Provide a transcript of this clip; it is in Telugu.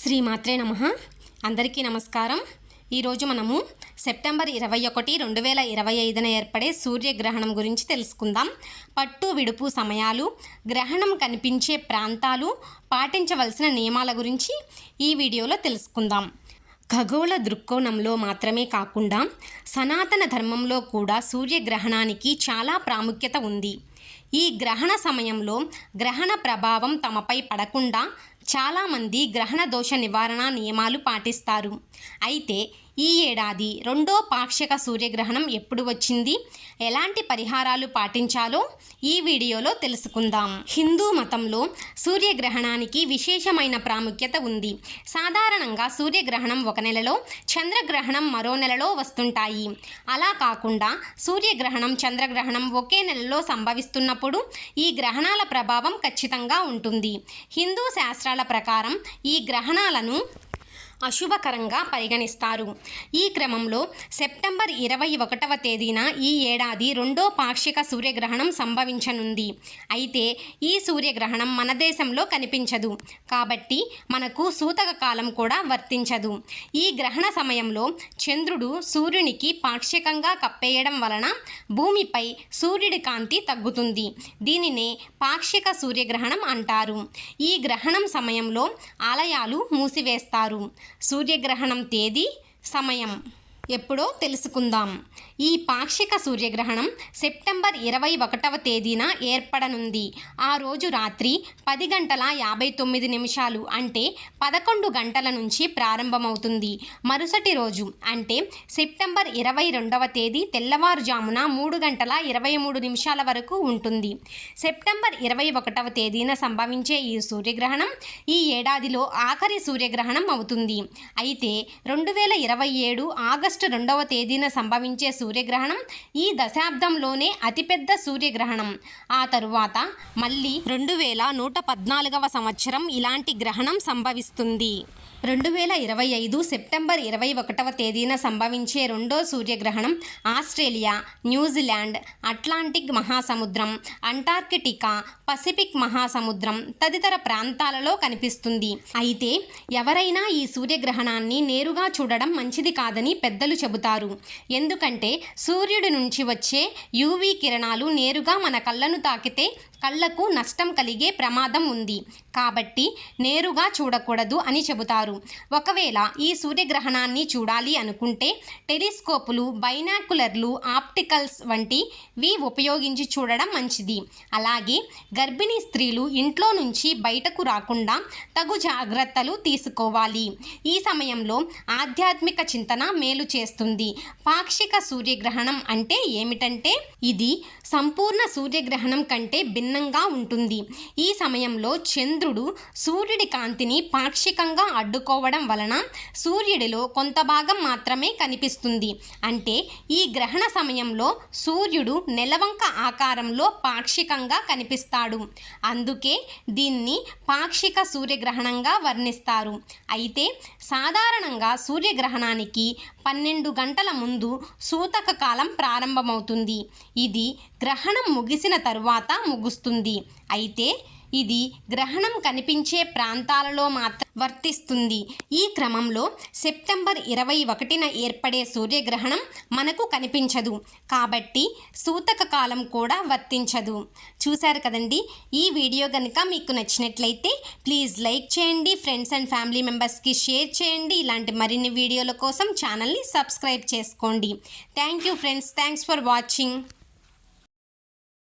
శ్రీమాత్రే నమ. అందరికీ నమస్కారం. ఈరోజు మనము సెప్టెంబర్ ఇరవై ఒకటి రెండు వేల ఇరవై ఐదున ఏర్పడే సూర్యగ్రహణం గురించి తెలుసుకుందాం. పట్టు విడుపు సమయాలు గ్రహణం కనిపించే ప్రాంతాలు పాటించవలసిన నియమాల గురించి ఈ వీడియోలో తెలుసుకుందాం. ఖగోళ దృక్కోణంలో మాత్రమే కాకుండా సనాతన ధర్మంలో కూడా సూర్యగ్రహణానికి చాలా ప్రాముఖ్యత ఉంది. ఈ గ్రహణ సమయంలో గ్రహణ ప్రభావం తమపై పడకుండా చాలామంది గ్రహణ దోష నివారణ నియమాలు పాటిస్తారు. అయితే ఈ ఏడాది రెండో పాక్షిక సూర్యగ్రహణం ఎప్పుడు వచ్చింది? ఎలాంటి పరిహారాలు పాటించాలో ఈ వీడియోలో తెలుసుకుందాం. హిందూ మతంలో సూర్యగ్రహణానికి విశేషమైన ప్రాముఖ్యత ఉంది. సాధారణంగా సూర్యగ్రహణం ఒక నెలలో చంద్రగ్రహణం మరో నెలలో వస్తుంటాయి. అలా కాకుండా సూర్యగ్రహణం చంద్రగ్రహణం ఒకే నెలలో సంభవిస్తున్నప్పుడు ఈ గ్రహణాల ప్రభావం ఖచ్చితంగా ఉంటుంది. హిందూ శాస్త్రాల ప్రకారం ఈ గ్రహణాలను అశుభకరంగా పరిగణిస్తారు. ఈ క్రమంలో సెప్టెంబర్ ఇరవై ఒకటవ తేదీన ఈ ఏడాది రెండో పాక్షిక సూర్యగ్రహణం సంభవించనుంది. అయితే ఈ సూర్యగ్రహణం మన దేశంలో కనిపించదు. కాబట్టి మనకు సూతక కాలం కూడా వర్తించదు. ఈ గ్రహణ సమయంలో చంద్రుడు సూర్యునికి పాక్షికంగా కప్పేయడం వలన భూమిపై సూర్యుడి కాంతి తగ్గుతుంది. దీనినే పాక్షిక సూర్యగ్రహణం అంటారు. ఈ గ్రహణం సమయంలో ఆలయాలు మూసివేస్తారు. సూర్యగ్రహణం తేదీ సమయం. ఎప్పుడో తెలుసుకుందాం. ఈ పాక్షిక సూర్యగ్రహణం సెప్టెంబర్ ఇరవై ఒకటవ తేదీన ఏర్పడనుంది. ఆ రోజు రాత్రి పది గంటల యాభై తొమ్మిది నిమిషాలు అంటే పదకొండు గంటల నుంచి ప్రారంభమవుతుంది. మరుసటి రోజు అంటే సెప్టెంబర్ ఇరవై రెండవ తేదీ తెల్లవారుజామున మూడు గంటల ఇరవై మూడు నిమిషాల వరకు ఉంటుంది. సెప్టెంబర్ ఇరవై ఒకటవ తేదీన సంభవించే ఈ సూర్యగ్రహణం ఈ ఏడాదిలో ఆఖరి సూర్యగ్రహణం అవుతుంది. అయితే రెండు వేల ఇరవై ఏడు ఆగస్టు రెండవ తేదీన సంభవించే సూర్యగ్రహణం ఈ దశాబ్దంలోనే అతిపెద్ద సూర్యగ్రహణం. ఆ తరువాత మళ్ళీ రెండు వేల నూట పద్నాలుగవ సంవత్సరం ఇలాంటి గ్రహణం సంభవిస్తుంది. రెండు వేల ఇరవై ఐదు సెప్టెంబర్ ఇరవై ఒకటవ తేదీన సంభవించే రెండో సూర్యగ్రహణం ఆస్ట్రేలియా న్యూజిలాండ్ అట్లాంటిక్ మహాసముద్రం అంటార్కిటికా పసిఫిక్ మహాసముద్రం తదితర ప్రాంతాలలో కనిపిస్తుంది. అయితే ఎవరైనా ఈ సూర్యగ్రహణాన్ని నేరుగా చూడడం మంచిది కాదని పెద్దలు చెబుతారు. ఎందుకంటే సూర్యుడి నుంచి వచ్చే యూవీ కిరణాలు నేరుగా మన కళ్ళను తాకితే కళ్ళకు నష్టం కలిగే ప్రమాదం ఉంది. కాబట్టి నేరుగా చూడకూడదు అని చెబుతారు. ఒకవేళ ఈ సూర్యగ్రహణాన్ని చూడాలి అనుకుంటే టెలిస్కోపులు బైనాకులర్లు ఆప్టికల్స్ వంటివి ఉపయోగించి చూడడం మంచిది. అలాగే గర్భిణీ స్త్రీలు ఇంట్లో నుంచి బయటకు రాకుండా తగు జాగ్రత్తలు తీసుకోవాలి. ఈ సమయంలో ఆధ్యాత్మిక చింతన మేలు చేస్తుంది. పాక్షిక సూర్యగ్రహణం అంటే ఏమిటంటే ఇది సంపూర్ణ సూర్యగ్రహణం కంటే భిన్న భిన్నంగా ఉంటుంది. ఈ సమయంలో చంద్రుడు సూర్యుడి కాంతిని పాక్షికంగా అడ్డుకోవడం వలన సూర్యుడిలో కొంత భాగం మాత్రమే కనిపిస్తుంది. అంటే ఈ గ్రహణ సమయంలో సూర్యుడు నెలవంక ఆకారంలో పాక్షికంగా కనిపిస్తాడు. అందుకే దీన్ని పాక్షిక సూర్యగ్రహణంగా వర్ణిస్తారు. అయితే సాధారణంగా సూర్యగ్రహణానికి పన్నెండు గంటల ముందు సూతక కాలం ప్రారంభమవుతుంది. ఇది గ్రహణం ముగిసిన తరువాత ముగుస్తుంది. అయితే ఇది గ్రహణం కనిపించే ప్రాంతాలలో మాత్రం వర్తిస్తుంది. ఈ క్రమంలో సెప్టెంబర్ ఇరవై ఒకటిన ఏర్పడే సూర్యగ్రహణం మనకు కనిపించదు. కాబట్టి సూతక కాలం కూడా వర్తించదు. చూశారు కదండి? ఈ వీడియో కనుక మీకు నచ్చినట్లయితే ప్లీజ్ లైక్ చేయండి. ఫ్రెండ్స్ అండ్ ఫ్యామిలీ మెంబర్స్కి షేర్ చేయండి. ఇలాంటి మరిన్ని వీడియోల కోసం ఛానల్ని సబ్స్క్రైబ్ చేసుకోండి. Thank you friends. Thanks for watching.